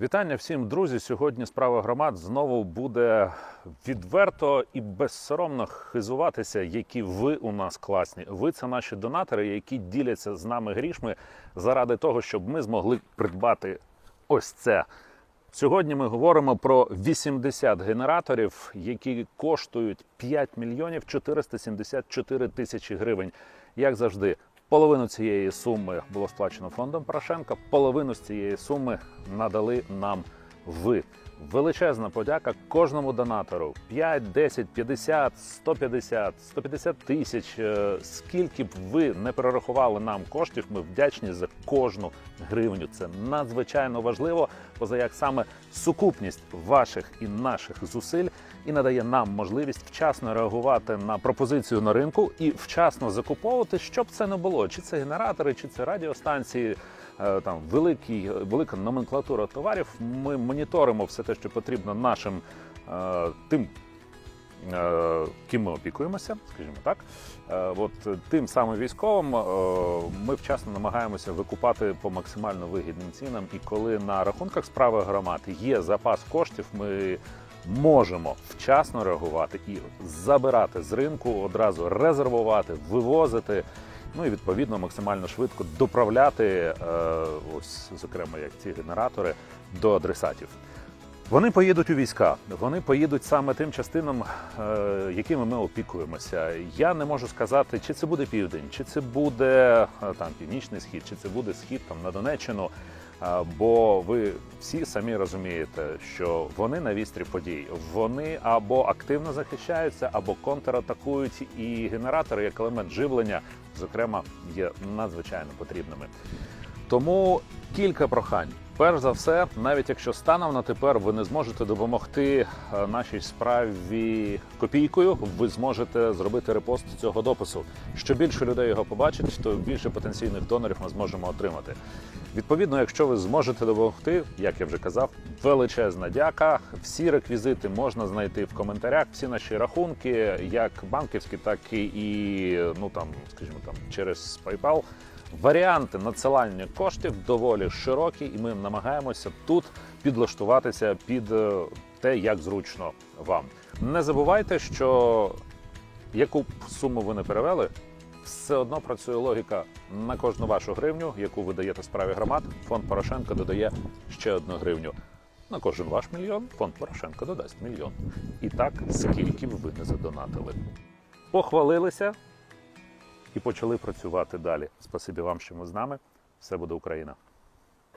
Вітання всім, друзі. Сьогодні справа громад знову буде відверто і безсоромно хизуватися, які ви у нас класні. Ви це наші донатори, які діляться з нами грішми заради того, щоб ми змогли придбати ось це. Сьогодні ми говоримо про 80 генераторів, які коштують 5 мільйонів 474 тисячі гривень. Як завжди, половину цієї суми було сплачено фондом Порошенка, половину з цієї суми надали нам ви. Величезна подяка кожному донатору: 5, 10, 50, 150, 150 тисяч. Е, Скільки б ви не перерахували нам коштів, ми вдячні за кожну гривню. Це надзвичайно важливо, поза як саме сукупність ваших і наших зусиль і надає нам можливість вчасно реагувати на пропозицію на ринку і вчасно закуповувати, щоб це не було. Чи це генератори, чи це радіостанції, е, там великий, велика номенклатура товарів. Ми моніторимо все те, що потрібно нашим е, тим. е, Ким ми опікуємося, скажімо так, Е, от тим самим військовим ми вчасно намагаємося викупати по максимально вигідним цінам. І коли на рахунках справи громад є запас коштів, ми можемо вчасно реагувати і забирати з ринку, одразу резервувати, вивозити. Ну і відповідно максимально швидко доправляти, ось зокрема як ці генератори, до адресатів. Вони поїдуть у війська, вони поїдуть саме тим частинам, е, якими ми опікуємося. Я не можу сказати, чи це буде південь, чи це буде е, там північний схід, чи це буде схід там на Донеччину. Е, Бо ви всі самі розумієте, що вони на вістрі подій. Вони або активно захищаються, або контратакують, і генератори як елемент живлення, зокрема, є надзвичайно потрібними. Тому кілька прохань. Перш за все, навіть якщо станом на тепер ви не зможете допомогти е, нашій справі копійкою, ви зможете зробити репост цього допису. Що більше людей його побачить, то більше потенційних донорів ми зможемо отримати. Відповідно, якщо ви зможете допомогти, як я вже казав, величезна дяка. Всі реквізити можна знайти в коментарях. Всі наші рахунки, як банківські, так і ну там, скажімо там, через PayPal. Варіанти надсилання коштів доволі широкі, і ми намагаємося тут підлаштуватися під е, те, як зручно вам. Не забувайте, що яку б суму ви не перевели, все одно працює логіка на кожну вашу гривню, яку ви даєте справі громад. Фонд Порошенка додає ще одну гривню. На кожен ваш мільйон фонд Порошенка додасть мільйон. І так, скільки б ви не задонатили. Похвалилися і почали працювати далі. Спасибі вам, що ви з нами. Все буде Україна.